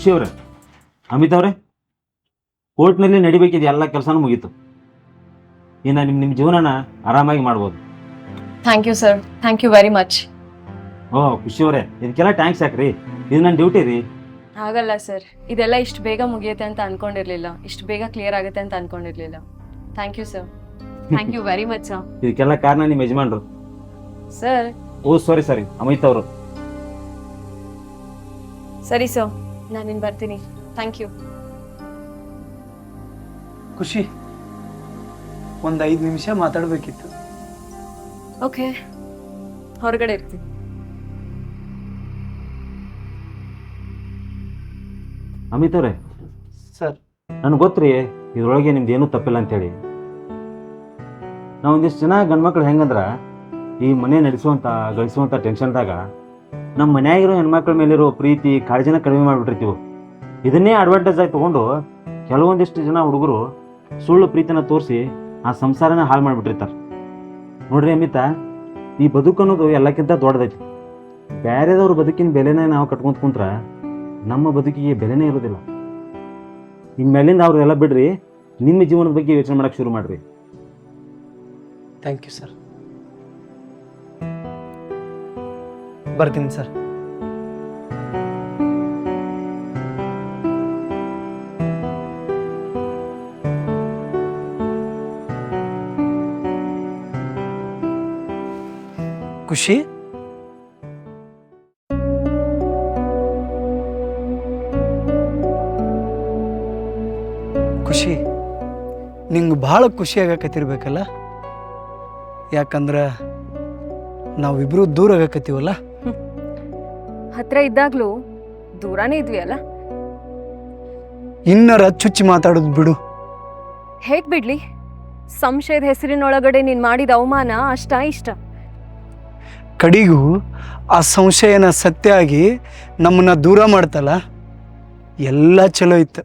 ಖುಷಿ ಅವ್ರೆ ಅಮಿತ್ ಅವ್ರೆ ಕೋರ್ಟ್ನಲ್ಲಿ ನಡಿಬೇಕಿದೆ ಎಲ್ಲ ಕೆಲಸನೂ ಮುಗೀತು. ಇನ್ನು ನಿಮ್ಮ ನಿಮ್ಮ ಜೀವನನ ಆರಾಮಾಗಿ ಮಾಡ್ಬೋದು. Thank you sir thank you very much ಓ ಖುಷಿ ಅವ್ರೆ ಇದಕ್ಕೆಲ್ಲ ಟ್ಯಾಂಕ್ಸ್ ಯಾಕ್ರಿ? ಇದು ನನ್ನ ಡ್ಯೂಟಿ ರೀ. ಆಗಲ್ಲ ಸರ್ ಇದೆಲ್ಲ ಇಷ್ಟು ಬೇಗ ಮುಗಿಯುತ್ತೆ ಅಂತ ಅನ್ಕೊಂಡಿರ್ಲಿಲ್ಲ. ಇಷ್ಟು ಬೇಗ ಕ್ಲಿಯರ್ ಆಗುತ್ತೆ ಅಂತ ಅನ್ಕೊಂಡಿರ್ಲಿಲ್ಲ. Thank you sir thank you very much sir ಇದಕ್ಕೆಲ್ಲ ಕಾರಣ ನಿಮ್ಮ ಯಜಮಾನ್ರು. ಸರ್ ಓ ಸಾರಿ ಸರಿ ಅಮಿತ್ ಅವರು. ಸರಿ ಸರ್ ನಾನು ಇನ್ನು ಬರ್ತೀನಿ. ಥ್ಯಾಂಕ್ ಯು ಖುಷಿ. ಒಂದು ಐದು ನಿಮಿಷ ಮಾತಾಡಬೇಕಿತ್ತು. ಓಕೆ ಹೊರಗಡೆ ಇರ್ತೀನಿ ಅಮಿತ್ ಅವ್ರೆ. ಸರ್. ನನಗೆ ಗೊತ್ತ್ರಿ ಇದ್ರೊಳಗೆ ನಿಮ್ದು ಏನೂ ತಪ್ಪಿಲ್ಲ ಅಂತೇಳಿ. ನಾವು ಒಂದಿಷ್ಟು ಜನ ಗಂಡ್ಮಕ್ಳು ಹೆಂಗಂದ್ರೆ ಈ ಮನೆ ನಡೆಸುವಂಥ ಗಳಿಸುವಂಥ ಟೆನ್ಷನ್ದಾಗ ನಮ್ಮ ಮನ್ಯಾಗಿರೋ ಹೆಣ್ಮಕ್ಳ ಮೇಲಿರೋ ಪ್ರೀತಿ ಕಾಳಜಿನ ಕಡಿಮೆ ಮಾಡಿಬಿಟ್ಟಿರ್ತೀವಿ. ಇದನ್ನೇ ಅಡ್ವಾಂಟೇಜ್ ಆಗಿ ತೊಗೊಂಡು ಕೆಲವೊಂದಿಷ್ಟು ಜನ ಹುಡುಗರು ಸುಳ್ಳು ಪ್ರೀತಿನ ತೋರಿಸಿ ಆ ಸಂಸಾರನ ಹಾಳು ಮಾಡಿಬಿಟ್ಟಿರ್ತಾರೆ. ನೋಡ್ರಿ ಅಮಿತ, ಈ ಬದುಕು ಅನ್ನೋದು ಎಲ್ಲಕ್ಕಿಂತ ದೊಡ್ಡದೈತಿ. ಬೇರೆದವ್ರ ಬದುಕಿನ ಬೆಲೆನೇ ನಾವು ಕಟ್ಕೊಂತ ಕುಂತ್ರ ನಮ್ಮ ಬದುಕಿಗೆ ಬೆಲೆನೇ ಇರೋದಿಲ್ಲ. ಇನ್ಮೇಲಿಂದ ಎಲ್ಲಾ ಬಿಡ್ರಿ, ನಿಮ್ಮ ಜೀವನದ ಬಗ್ಗೆ ಯೋಚನೆ ಮಾಡಕ್ಕೆ ಶುರು ಮಾಡ್ರಿ. ಥ್ಯಾಂಕ್ ಯು ಸರ್ ಬರ್ತೀನಿ ಸರ್. ಖುಷಿ? ಖುಷಿ? ನಿಂಗೆ ಭಾಳ ಖುಷಿ ಆಗಕತ್ತಿರ್ಬೇಕಲ್ಲ? ಯಾಕಂದ್ರೆ ನಾವಿಬ್ಬರೂ ದೂರ ಆಗಕತ್ತೀವಲ್ಲ? ಹತ್ರ ಇದ್ದಾಗ್ಲೂ ದೂರನೇ ಇದ್ವಿ ಅಲ್ಲ? ಇನ್ನರ ಚುಚ್ಚಿ ಮಾತಾಡೋದು ಬಿಡು. ಹೇಗ್ ಬಿಡ್ಲಿ? ಸಂಶಯದ ಹೆಸರಿನೊಳಗಡೆ ನೀನ್ ಮಾಡಿದ ಅವಮಾನ ಅಷ್ಟ ಇಷ್ಟ. ಕಡಿಗೂ ಆ ಸಂಶಯನ ಸತ್ಯ ಆಗಿ ನಮ್ಮನ್ನ ದೂರ ಮಾಡ್ತಲ್ಲ? ಎಲ್ಲ ಚಲೋ ಇತ್ತು.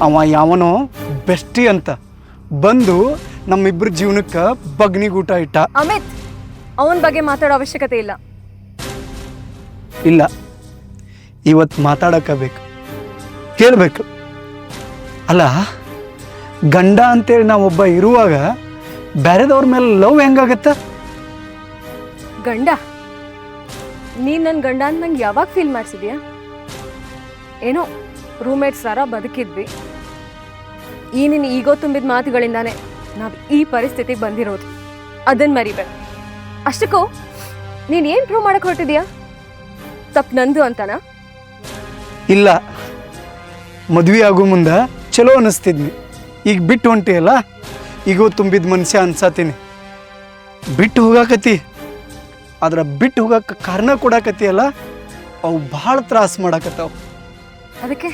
ಅವ ಯಾವನೋ ಬೆಸ್ಟಿ ಅಂತ. ಬಂದು ನಮ್ಮಿಬ್ಬರ ಜೀವನಕ್ಕೆ ಬಗ್ನಿಗೂಟ ಇಟ್ಟ. ಅಮಿತ್ ಅವನ ಬಗ್ಗೆ ಮಾತಾಡೋ ಅವಶ್ಯಕತೆ ಇಲ್ಲ. ಇಲ್ಲ. ಇವತ್ತು ಮಾತಾಡಕಬೇಕು. ಕೇಳಬೇಕು. ಅಲ್ಲ, ಗಂಡ ಅಂತೇಳಿ ನಾವೊಬ್ಬ ಇರುವಾಗ ಬೇರೆದವ್ರ ಮೇಲೆ ಲವ್ ಹೆಂಗಾಗತ್ತ? ಗಂಡ? ನೀನ್ ನನ್ನ ಗಂಡ ಅಂತ ನಂಗೆ ಯಾವಾಗ ಫೀಲ್ ಮಾಡಿಸಿದ್ಯಾ? ಏನೋ ರೂಮೇಟ್ಸ್ ಸರ ಬದುಕಿದ್ವಿ. ಈ ನಿನ್ನ ಈಗೋ ತುಂಬಿದ ಮಾತುಗಳಿಂದಾನೇ ನಾವು ಈ ಪರಿಸ್ಥಿತಿಗೆ ಬಂದಿರೋದು. ಅದನ್ನ ಮರಿಬೇಡ. ಅಷ್ಟಕ್ಕೂ, ನೀನು ಏನು ಪ್ರೂವ್ ಮಾಡಕ್ಕೆ ಹೊರಟಿದ್ಯಾ? ತಪ್ಪು ನಂದು ಅಂತನಾ? ಇಲ್ಲ. ಮದುವೆ ಆಗೋ ಮುಂದೆ ಚಲೋ ಅನ್ನಿಸ್ತಿದ್ನಿ ಈಗ ಬಿಟ್ಟು ಹೊಂಟಿಯಲ್ಲ ಈಗೋ ತುಂಬಿದ ಮನುಷ್ಯ ಅನ್ಸತ್ತೀನಿ ಬಿಟ್ಟು ಹೋಗಾಕತಿ. ಆದ್ರೆ ಬಿಟ್ಟು ಹೋಗಕ್ಕೆ ಕಾರಣ ಕೊಡಾಕತಿಯಲ್ಲ ಅವು ಭಾಳ ತ್ರಾಸ ಮಾಡಾಕತ್ತಾವ. ಅದಕ್ಕೆ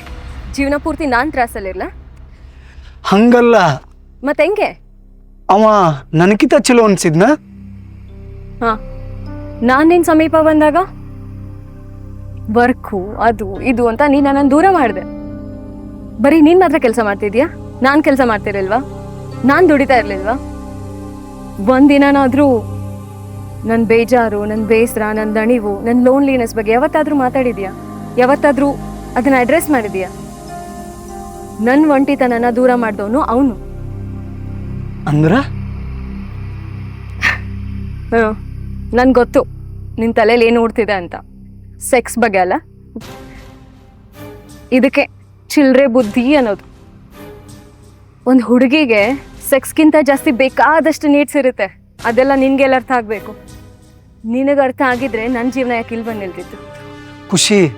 ಜೀವನ ಪೂರ್ತಿ ನಾನ್ ತ್ರಾಸಲ್ಲಿರ್ಲ ಹಂಗಲ್ಲ. ಮತ್ತೆ ಹೆಂಗೆ? ಅವ ನನಕಿತ ಚಲೋ ಅನ್ಸಿದ್ನ? ಹಾ. ನಾನೇನು ನಿನ್ ಸಮೀಪ ಬಂದಾಗ? ವರ್ಕು ಅದು ಇದು ಅಂತ ನೀನ್ ನನ್ನನ್ನು ದೂರ ಮಾಡಿದೆ. ಬರೀ ನೀನ್ ಮಾತ್ರ ಕೆಲಸ ಮಾಡ್ತಿದ್ಯಾ? ನಾನು ಕೆಲಸ ಮಾಡ್ತಿರಲಿಲ್ವಾ? ನಾನು ದುಡಿತಾ ಇರ್ಲಿಲ್ವಾ? ಒಂದಿನಾದ್ರೂ ನನ್ನ ಬೇಜಾರು ನನ್ನ ಬೇಸರ ನನ್ನ ದಣಿವು ನನ್ನ ಲೋನ್ಲಿನೆಸ್ ಬಗ್ಗೆ ಯಾವತ್ತಾದರೂ ಮಾತಾಡಿದ್ಯಾ? ಯಾವತ್ತಾದರೂ ಅದನ್ನ ಅಡ್ರೆಸ್ ಮಾಡಿದ್ಯಾ? ನನ್ನ ಒಂಟಿತನನ ದೂರ ಮಾಡಿದವನು ಅವನು. ಅಂದ್ರ? ಹಾಂ ನನ್ಗೆ ಗೊತ್ತು ನಿನ್ನ ತಲೆಯಲ್ಲಿ ಏನು ಓಡ್ತಿದೆ ಅಂತ. ಸೆಕ್ಸ್ ಬಗ್ಗೆ ಅಲ್ಲ. ಇದಕ್ಕೆ ಚಿಲ್ಲರೆ ಬುದ್ಧಿ ಅನ್ನೋದು. ಒಂದು ಹುಡುಗಿಗೆ ಸೆಕ್ಸ್ಗಿಂತ ಜಾಸ್ತಿ ಬೇಕಾದಷ್ಟು ನೀಡ್ಸ್ ಇರುತ್ತೆ. ಅದೆಲ್ಲ ನಿನ್ಗೆಲ್ಲ ಅರ್ಥ ಆಗಬೇಕು. ನಿನಗೆ ಅರ್ಥ ಆಗಿದ್ರೆ ನನ್ನ ಜೀವನ ಯಾಕೆ ಇಲ್ಲಿ ಬಂದು ನಿಲ್ತಿತ್ತು? ಖುಷಿ.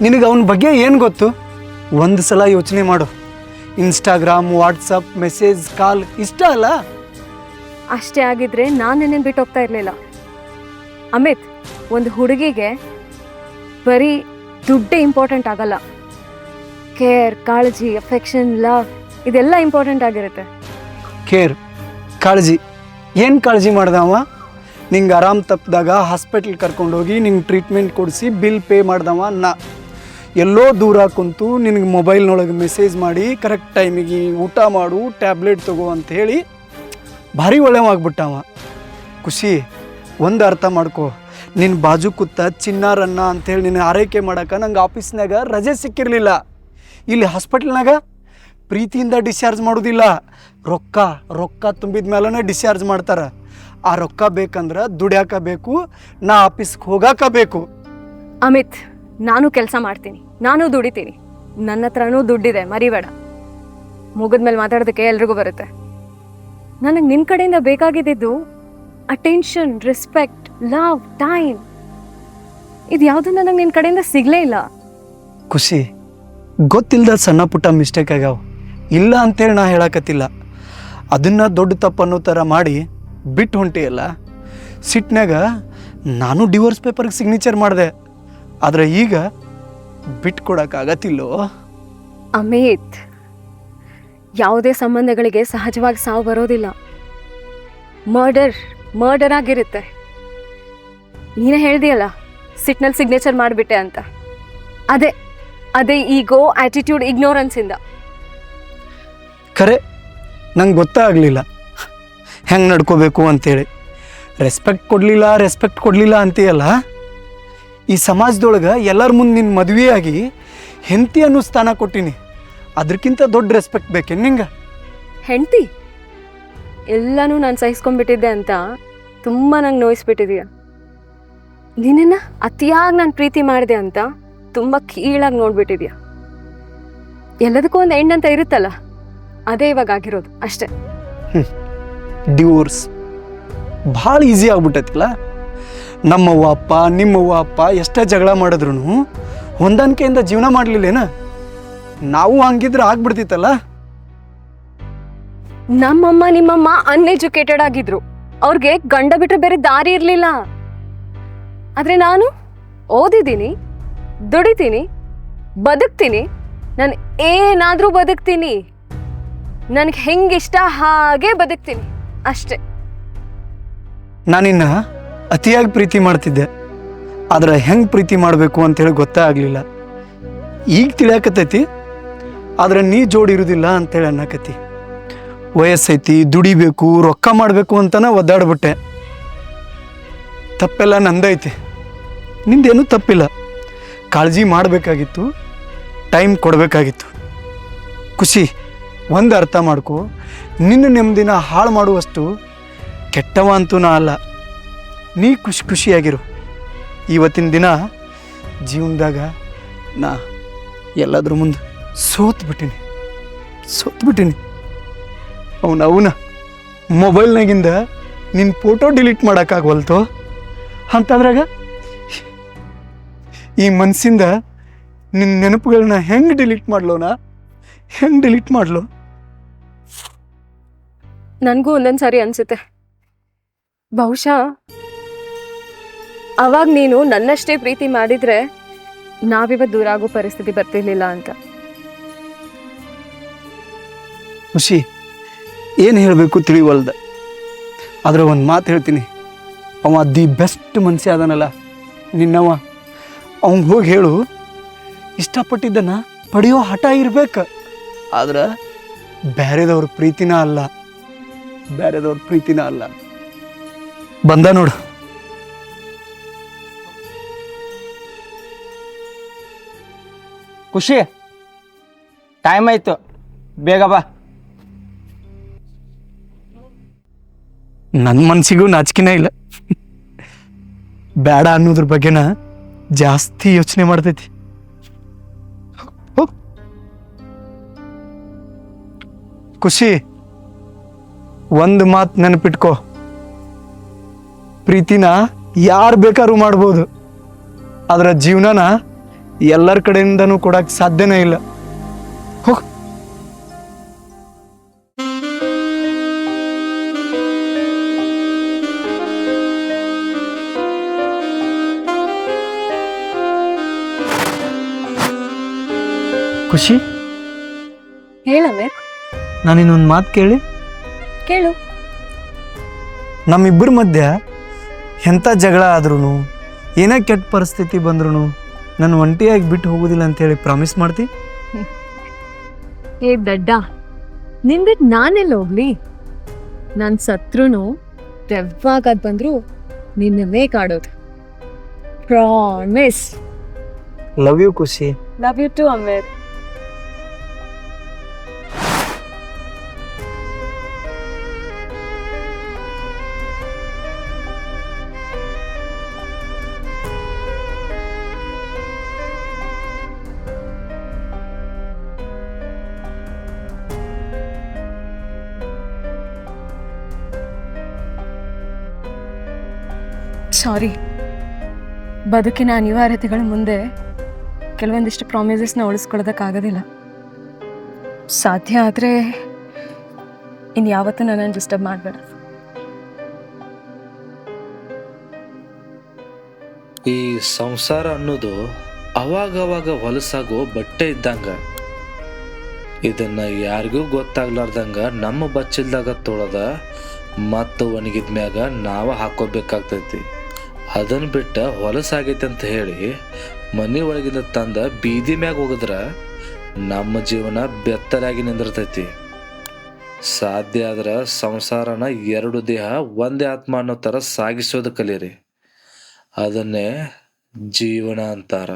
ನಿನಗೆ ಅವನ ಬಗ್ಗೆ ಏನು ಗೊತ್ತು? ಒಂದು ಸಲ ಯೋಚನೆ ಮಾಡು. ಇನ್ಸ್ಟಾಗ್ರಾಮ್ ವಾಟ್ಸಪ್ ಮೆಸೇಜ್ ಕಾಲ್ ಇಷ್ಟ ಅಲ್ಲ? ಅಷ್ಟೇ ಆಗಿದ್ರೆ ನಾನು ಬಿಟ್ಟು ಹೋಗ್ತಾ ಇರಲಿಲ್ಲ. ಅಮಿತ್ ಒಂದು ಹುಡುಗಿಗೆ ಬರೀ ದುಡ್ಡೇ ಇಂಪಾರ್ಟೆಂಟ್ ಆಗಲ್ಲ. ಕೇರ್ ಕಾಳಜಿ ಅಫೆಕ್ಷನ್ ಲವ್ ಇದೆಲ್ಲ ಇಂಪಾರ್ಟೆಂಟ್ ಆಗಿರುತ್ತೆ. ಕೇರ್ ಕಾಳಜಿ. ಏನು ಕಾಳಜಿ ಮಾಡ್ದವ ನಿಂಗೆ ಆರಾಮ್ ತಪ್ಪಿದಾಗ ಹಾಸ್ಪಿಟ್ಲ್ ಕರ್ಕೊಂಡೋಗಿ ನಿಂಗೆ ಟ್ರೀಟ್ಮೆಂಟ್ ಕೊಡಿಸಿ ಬಿಲ್ ಪೇ ಮಾಡ್ದವ ನಾ ಎಲ್ಲೋ ದೂರ ಕುಂತು ನಿನಗೆ ಮೊಬೈಲ್ನೊಳಗೆ ಮೆಸೇಜ್ ಮಾಡಿ ಕರೆಕ್ಟ್ ಟೈಮಿಗೆ ಊಟ ಮಾಡು ಟ್ಯಾಬ್ಲೆಟ್ ತಗೋ ಅಂತ ಹೇಳಿ ಭಾರಿ ಒಳ್ಳೆವಾಗ್ಬಿಟ್ಟವ ಖುಷಿ, ಒಂದು ಅರ್ಥ ಮಾಡ್ಕೊ. ನಿನ್ನ ಬಾಜು ಕೂತ ಚಿನ್ನಾರನ್ನ ಅಂತೇಳಿ ನಿನ್ನ ಆರೈಕೆ ಮಾಡೋಕೆ ನಂಗೆ ಆಫೀಸ್ನಾಗ ರಜೆ ಸಿಕ್ಕಿರಲಿಲ್ಲ. ಇಲ್ಲಿ ಹಾಸ್ಪಿಟ್ಲ್ನಾಗ ಪ್ರೀತಿಯಿಂದ ಡಿಸ್ಚಾರ್ಜ್ ಮಾಡೋದಿಲ್ಲ. ರೊಕ್ಕ ರೊಕ್ಕ ತುಂಬಿದ ಮೇಲೇ ಡಿಸ್ಚಾರ್ಜ್ ಮಾಡ್ತಾರೆ. ಆ ರೊಕ್ಕ ಬೇಕಂದ್ರೆ ದುಡ್ಯಾಕ ಬೇಕು, ನಾ ಆಫೀಸ್ಗೆ ಹೋಗಾಕ ಬೇಕು. ಅಮಿತ್, ನಾನು ಕೆಲಸ ಮಾಡ್ತೀನಿ. ನಾನು ದುಡಿತೀನಿ. ನನ್ನ ಹತ್ರನೂ ದುಡ್ಡಿದೆ, ಮರಿಬೇಡ. ಮುಗಿದ್ಮೇಲೆ ಮಾತಾಡೋದಕ್ಕೆ ಎಲ್ರಿಗೂ ಬರುತ್ತೆ. ನನಗೆ ನಿನ್ನ ಕಡೆಯಿಂದ ಬೇಕಾಗಿದ್ದು ಅಟೆನ್ಷನ್ ರೆಸ್ಪೆಕ್ಟ್ ಲವ್ ಟೈಮ್ ಇದು ಯಾವುದನ್ನ ನನಗೆ ನಿನ್ನ ಕಡೆಯಿಂದ ಸಿಗಲೇ ಇಲ್ಲ. ಖುಷಿ ಗೊತ್ತಿಲ್ಲದ ಸಣ್ಣ ಪುಟ್ಟ ಮಿಸ್ಟೇಕ್ ಆಗ್ಯಾವ. ಇಲ್ಲ ಅಂತೇಳಿ ನಾ ಹೇಳಕತ್ತಿಲ್ಲ. ಅದನ್ನು ದೊಡ್ಡ ತಪ್ಪು ಅನ್ನೋ ಥರ ಮಾಡಿ ಬಿಟ್ಟು ಹೊಂಟಿಯಲ್ಲ ಸಿಟ್ನಾಗ ನಾನು ಡಿವೋರ್ಸ್ ಪೇಪರ್ಗೆ ಸಿಗ್ನೇಚರ್ ಮಾಡಿದೆ. ಆದರೆ ಈಗ ಬಿಟ್ಟು ಕೊಡೋಕ್ಕಾಗತ್ತಿಲ್ಲೋ ಅಮಿತ್ ಯಾವುದೇ ಸಂಬಂಧಗಳಿಗೆ ಸಹಜವಾಗಿ ಸಾವು ಬರೋದಿಲ್ಲ. ಮರ್ಡರ್ ಮರ್ಡರ್ ಆಗಿರುತ್ತೆ. ನೀನೇ ಹೇಳ್ದಿಯಲ್ಲ ಸಿಟ್ನಲ್ಲಿ ಸಿಗ್ನೇಚರ್ ಮಾಡಿಬಿಟ್ಟೆ ಅಂತ. ಅದೇ ಅದೇ ಈಗೋ ಆಟಿಟ್ಯೂಡ್ ಇಗ್ನೋರೆನ್ಸಿಂದ ಖರೆ ನಂಗೆ ಗೊತ್ತಾಗಲಿಲ್ಲ ಹೆಂಗೆ ನಡ್ಕೋಬೇಕು ಅಂತೇಳಿ. ರೆಸ್ಪೆಕ್ಟ್ ಕೊಡಲಿಲ್ಲ ರೆಸ್ಪೆಕ್ಟ್ ಕೊಡಲಿಲ್ಲ ಅಂತೀಯಲ್ಲ? ಈ ಸಮಾಜದೊಳಗೆ ಎಲ್ಲರ ಮುಂದೆ ನಿನ್ನ ಮದುವೆಯಾಗಿ ಹೆಂಡತಿ ಅನ್ನೋ ಸ್ಥಾನ ಕೊಟ್ಟಿನಿ. ಅದಕ್ಕಿಂತ ದೊಡ್ಡ ರೆಸ್ಪೆಕ್ಟ್ ಬೇಕೇನು ನಿಂಗೆ? ಹೆಂಡ್ತಿ? ಎಲ್ಲನೂ ನಾನು ಸಹಿಸ್ಕೊಂಡ್ಬಿಟ್ಟಿದ್ದೆ ಅಂತ ತುಂಬ ನಂಗೆ ನೋಯಿಸ್ಬಿಟ್ಟಿದೀಯ. ನಿನ್ನನ್ನು ಅತಿಯಾಗಿ ನಾನು ಪ್ರೀತಿ ಮಾಡಿದೆ ಅಂತ ತುಂಬ ಕೀಳಾಗಿ ನೋಡ್ಬಿಟ್ಟಿದ್ಯಾ? ಎಲ್ಲದಕ್ಕೂ ಒಂದು ಎಂಡ್ ಅಂತ ಇರುತ್ತಲ್ಲ ಅದೇ ಇವಾಗ ಆಗಿರೋದು ಅಷ್ಟೇ. ಡಿವೋರ್ಸ್. ಭಾಳ ಈಸಿ ಆಗ್ಬಿಟ್ಟೈತಿಲ್ಲ ನಮ್ಮವ್ವ ಅಪ್ಪ ನಿಮ್ಮವ್ವ ಅಪ್ಪ ಎಷ್ಟೇ ಜಗಳ ಮಾಡಿದ್ರು ಹೊಂದಾಣಿಕೆಯಿಂದ ಜೀವನ ಮಾಡಲಿಲ್ಲೇನ? ನಾವು ಹಂಗಿದ್ರೆ ಆಗ್ಬಿಡ್ತಿತ್ತಲ್ಲ? ನಮ್ಮಮ್ಮ ನಿಮ್ಮಮ್ಮ ಅನ್ಎಜುಕೇಟೆಡ್ ಆಗಿದ್ರು. ಅವ್ರಿಗೆ ಗಂಡ ಬಿಟ್ಟರೆ ಬೇರೆ ದಾರಿ ಇರಲಿಲ್ಲ. ಆದ್ರೆ ನಾನು ಓದಿದ್ದೀನಿ, ದುಡಿತೀನಿ, ಬದುಕ್ತೀನಿ. ನಾನು ಏನಾದರೂ ಬದುಕ್ತೀನಿ. ನನಗೆ ಹೆಂಗಿಷ್ಟ ಹಾಗೆ ಬದುಕ್ತೀನಿ. ಅಷ್ಟೇ. ನಾನಿನ್ನ ಅತಿಯಾಗಿ ಪ್ರೀತಿ ಮಾಡ್ತಿದ್ದೆ. ಆದರೆ ಹೆಂಗೆ ಪ್ರೀತಿ ಮಾಡಬೇಕು ಅಂತೇಳಿ ಗೊತ್ತೇ ಆಗಲಿಲ್ಲ. ಈಗ ತಿಳಿಯಾಕತ್ತೈತಿ, ಆದರೆ ನೀ ಜೋಡಿ ಇರುವುದಿಲ್ಲ ಅಂತೇಳಿ ಅನ್ನಕತ್ತಿ. ವಯಸ್ಸೈತಿ, ದುಡಿಬೇಕು, ರೊಕ್ಕ ಮಾಡಬೇಕು ಅಂತನ ಒದ್ದಾಡ್ಬಿಟ್ಟೆ. ತಪ್ಪೆಲ್ಲ ನಂದೈತಿ. ನಿಂದೇನೂ ತಪ್ಪಿಲ್ಲ. ಕಾಳಜಿ ಮಾಡಬೇಕಾಗಿತ್ತು ಟೈಮ್ ಕೊಡಬೇಕಾಗಿತ್ತು. ಖುಷಿ, ಒಂದು ಅರ್ಥ ಮಾಡ್ಕೊ, ನಿನ್ನ ನೆಮ್ಮದಿನ ಹಾಳು ಮಾಡುವಷ್ಟು ಕೆಟ್ಟವ ಅಂತೂ ನಾ ಅಲ್ಲ. ನೀ ಖುಷಿ ಖುಷಿಯಾಗಿರು. ಇವತ್ತಿನ ದಿನ ಜೀವನದಾಗ ನಾ ಎಲ್ಲದ್ರ ಮುಂದೆ ಸೋತ್ಬಿಟ್ಟಿನಿ. ಸೋತ್ಬಿಟ್ಟಿನಿ. ಸೋತ್ ಬಿಟ್ಟಿನಿ ಅವನ ಅವನ ಮೊಬೈಲ್ನಾಗಿಂದ ನಿನ್ನ ಫೋಟೋ ಡಿಲೀಟ್ ಮಾಡೋಕ್ಕಾಗವಲ್ತು? ಅಂತದ್ರಾಗ ಈ ಮನಸ್ಸಿಂದ ನಿನ್ನ ನೆನಪುಗಳನ್ನ ಹೆಂಗೆ ಡಿಲೀಟ್ ಮಾಡ್ಲೋನ? ಹೆಂಗೆ ಡಿಲೀಟ್ ಮಾಡ್ಲೋ? ನನಗೂ ಒಂದೊಂದು ಸಾರಿ ಅನ್ಸುತ್ತೆ. ಬಹುಶಃ ಅವಾಗ ನೀನು ನನ್ನಷ್ಟೇ ಪ್ರೀತಿ ಮಾಡಿದ್ರೆ ನಾವಿವ ದೂರ ಆಗೋ ಪರಿಸ್ಥಿತಿ ಬರ್ತಿರ್ಲಿಲ್ಲ ಅಂತ. ಖುಷಿ ಏನು ಹೇಳಬೇಕು ತಿಳಿವಲ್ದ. ಆದ್ರೆ ಒಂದು ಮಾತು ಹೇಳ್ತೀನಿ. ಅವ ದಿ ಬೆಸ್ಟ್ ಮನುಷ್ಯ ಅದನಲ್ಲ ನಿನ್ನವ. ಅವ್ನಿಗೆ ಹೋಗಿ ಹೇಳು. ಇಷ್ಟಪಟ್ಟಿದ್ದನ್ನ ಪಡೆಯೋ ಹಠ ಇರ್ಬೇಕು. ಆದ್ರೆ ಬೇರೆದವ್ರ ಪ್ರೀತಿನ ಅಲ್ಲ. ಬೇರೆದವ್ರ ಪ್ರೀತಿನ ಅಲ್ಲ. ಬಂದ ನೋಡು. ಖುಷಿ. ಟೈಮ್ ಆಯ್ತು. ಬೇಗ ಬಾ. ನನ್ನ ಮನಸ್ಸಿಗೂ ನಾಚಿಕೆನೇ ಇಲ್ಲ. ಬೇಡ ಅನ್ನೋದ್ರ ಬಗ್ಗೆನ ಜಾಸ್ತಿ ಯೋಚನೆ ಮಾಡ್ತೈತಿ. ಖುಷಿ, ಒಂದು ಮಾತು ನೆನಪಿಟ್ಕೋ. ಪ್ರೀತಿನ ಯಾರು ಬೇಕಾದ್ರೂ ಮಾಡ್ಬೋದು. ಅದರ ಜೀವನನ ಎಲ್ಲರ ಕಡೆಯಿಂದನೂ ಕೊಡಕ್ಕೆ ಸಾಧ್ಯನೇ ಇಲ್ಲ. ಖುಷಿ? ಹೇಳವೆ ನಾನಿನ್ನೊಂದು ಮಾತು ಕೇಳಿ. ಕೇಳು. ನಮ್ಮಿಬ್ಬರ ಮಧ್ಯ ಎಂಥ ಜಗಳ ಆದ್ರೂ ಏನೇ ಕೆಟ್ಟ ಪರಿಸ್ಥಿತಿ ಬಂದ್ರೂ ನಾನು ಒಂಟಿಯಾಗಿ ಬಿಟ್ಟು ಹೋಗೋದಿಲ್ಲ ಅಂತೇಳಿ ಪ್ರಾಮಿಸ್ ಮಾಡ್ತಿ? ಏ ದಡ್ಡ ನಿಂದಿಟ್ಟು ನಾನೆಲ್ಲ ಹೋಗ್ಲಿ. ನಾನು ಸತ್ರುನು ದೆವ್ವಾಗದ್ ಬಂದ್ರು ನಿನ್ನೇ ಕಾಡೋದು ಪ್ರಾಮಿಸ್. ಲವ್ ಯು ಖುಷಿ. ಲವ್ ಯು ಟು ಅಮೇರ್. ಸಾರಿ. ಬದುಕಿನ ಅನಿವಾರ್ಯತೆಗಳ ಮುಂದೆ ಕೆಲವೊಂದಿಷ್ಟು ಪ್ರಾಮಿಸಸ್ನ ಉಳಿಸ್ಕೊಳ್ಳೋದಕ್ಕಾಗೋದಿಲ್ಲ. ಸಾಧ್ಯ ಆದರೆ ಇನ್ನು ಯಾವತ್ತೂ ನನ್ನನ್ನು ಡಿಸ್ಟರ್ಬ್ ಮಾಡಬೇಡ. ಈ ಸಂಸಾರ ಅನ್ನೋದು ಅವಾಗವಾಗ ಹೊಲಸಾಗೋ ಬಟ್ಟೆ ಇದ್ದಂಗ. ಇದನ್ನ ಯಾರಿಗೂ ಗೊತ್ತಾಗ್ಲಾರ್ದಂಗ ನಮ್ಮ ಬಚ್ಚಿಲ್ದಾಗ ತೊಳೆದ ಮತ್ತು ಒಣಗಿದ ಮ್ಯಾಗ ನಾವ ಹಾಕೋಬೇಕಾಗ್ತೈತಿ. ಅದನ್ನ ಬಿಟ್ಟ ಹೊಲಸಾಗೈತೆ ಅಂತ ಹೇಳಿ ಮನೆ ಒಳಗಿಂದ ತಂದ ಬೀದಿ ಮ್ಯಾಗ ಹೋಗಿದ್ರ ನಮ್ಮ ಜೀವನ ಬೆತ್ತಲಾಗಿ ನಿಂದಿರ್ತೈತಿ. ಸಾಧ್ಯ ಆದ್ರೆ ಸಂಸಾರನ ಎರಡು ದೇಹ ಒಂದೇ ಆತ್ಮ ಅನ್ನೋ ಥರ ಸಾಗಿಸೋದು ಕಲೀರಿ. ಅದನ್ನೇ ಜೀವನ ಅಂತಾರ.